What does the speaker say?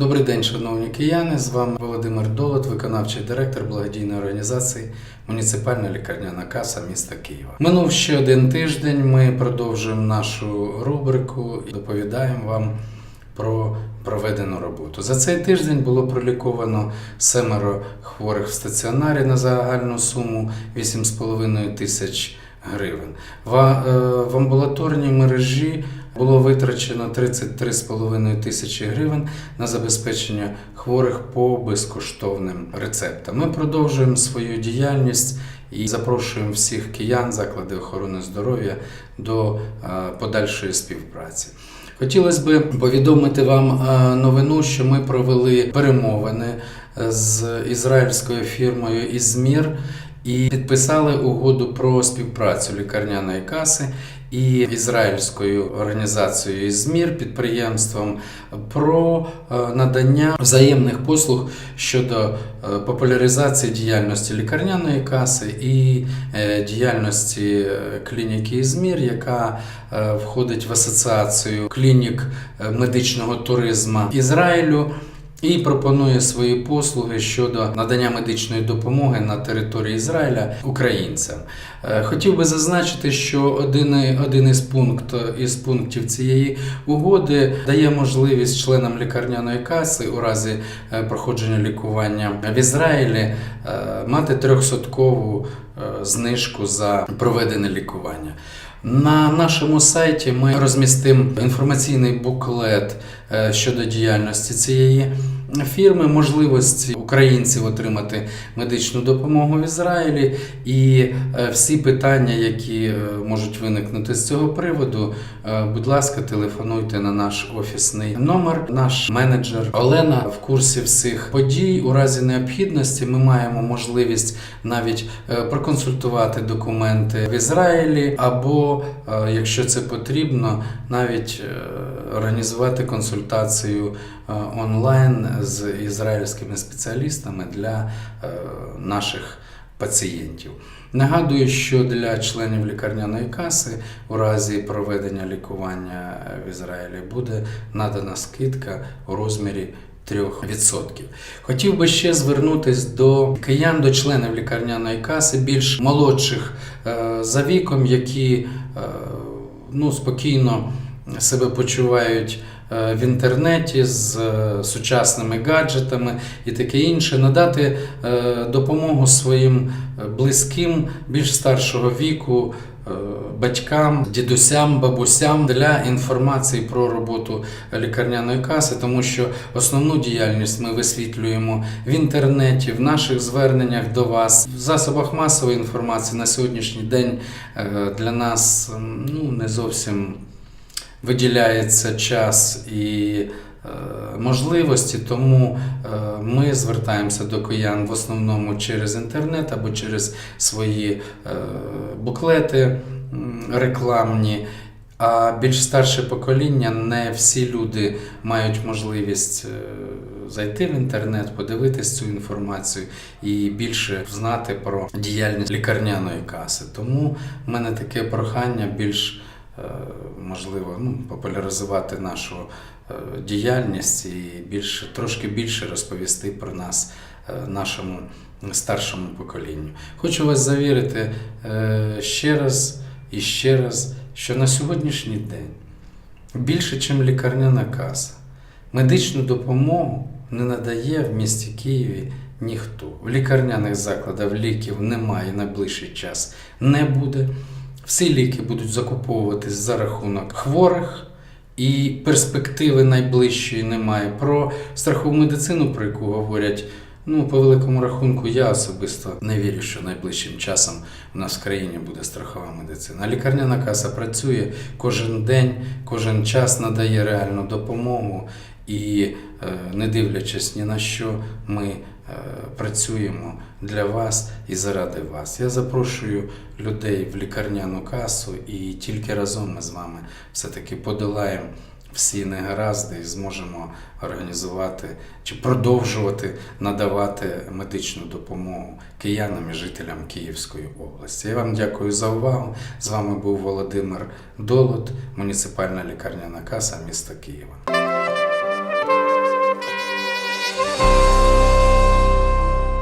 Добрий день, шановні кияни. З вами Володимир Долот, виконавчий директор благодійної організації Муніципальна лікарняна каса міста Києва. Минув ще один тиждень. Ми продовжуємо нашу рубрику і доповідаємо вам про проведену роботу. За цей тиждень було проліковано семеро хворих в стаціонарі на загальну суму 8,5 тисяч гривень. В, е, амбулаторній мережі було витрачено 33,5 тисячі гривень на забезпечення хворих по безкоштовним рецептам. Ми продовжуємо свою діяльність і запрошуємо всіх киян, заклади охорони здоров'я до е, подальшої співпраці. Хотілося б повідомити вам е, новину, що ми провели перемовини е, з ізраїльською фірмою Ізмір і підписали угоду про співпрацю лікарняної каси і ізраїльською організацією Ізмір підприємством про е, надання взаємних послуг щодо е, популяризації діяльності лікарняної каси і е, діяльності клініки Ізмір, яка входить в асоціацію клінік медичного туризму Ізраїлю. І пропонує свої послуги щодо надання медичної допомоги на території Ізраїля українцям. Е, Хотів би зазначити, що один, один із, пункт, із пунктів цієї угоди дає можливість членам лікарняної каси у разі е, проходження лікування в Ізраїлі е, мати трьохсоткову знижку за проведене лікування. На нашому сайті ми розмістимо інформаційний буклет е, щодо діяльності цієї фірми, можливості українців отримати медичну допомогу в Ізраїлі і е, всі питання, які е, можуть виникнути з цього приводу, е, будь ласка, телефонуйте на наш офісний номер. Наш менеджер Олена в курсі всіх подій. У разі необхідності ми маємо можливість навіть проконсультувати документи в Ізраїлі, або, якщо це потрібно, навіть організувати консультацію онлайн з ізраїльськими спеціалістами для е, наших пацієнтів. Нагадую, що для членів лікарняної каси у разі проведення лікування в Ізраїлі буде надана скидка у розмірі 3%. Хотів би ще звернутися до киян, до членів лікарняної каси, більш молодших е, за віком, які е, ну, спокійно себе почувають е, в інтернеті з е, сучасними гаджетами і таке інше, надати е, допомогу своїм е, близьким більш старшого віку. е, Батькам, дідусям, бабусям для інформації про роботу лікарняної каси, тому що основну діяльність ми висвітлюємо в інтернеті, в наших зверненнях до вас, в засобах масової інформації на сьогоднішній день е, для нас ну, не зовсім виділяється час і е, можливості, тому е, ми звертаємося до киян в основному через інтернет або через свої е, буклети рекламні. А більш старше покоління не всі люди мають можливість зайти в інтернет, подивитись цю інформацію і більше знати про діяльність лікарняної каси. Тому в мене таке прохання більш можливо ну, популяризувати нашу е, діяльність і більше, трошки більше розповісти про нас е, нашому старшому поколінню. Хочу вас завірити е, ще раз і ще раз, що на сьогоднішній день більше, ніж лікарняна каса, медичну допомогу не надає в місті Києві ніхто. В лікарняних закладах ліків немає найближчий час, не буде. Всі ліки будуть закуповуватись за рахунок хворих. І перспективи найближчої немає. Про страхову медицину, про яку говорять, ну, по великому рахунку, я особисто не вірю, що найближчим часом у нас в країні буде страхова медицина. Лікарняна каса працює кожен день, кожен час надає реальну допомогу. І е, не дивлячись ні на що, ми працюємо для вас і заради вас. Я запрошую людей в лікарняну касу, і тільки разом ми з вами все-таки подолаємо всі негаразди і зможемо організувати чи продовжувати надавати медичну допомогу киянам і жителям Київської області. Я вам дякую за увагу. З вами був Володимир Долот, муніципальна лікарняна каса міста Києва.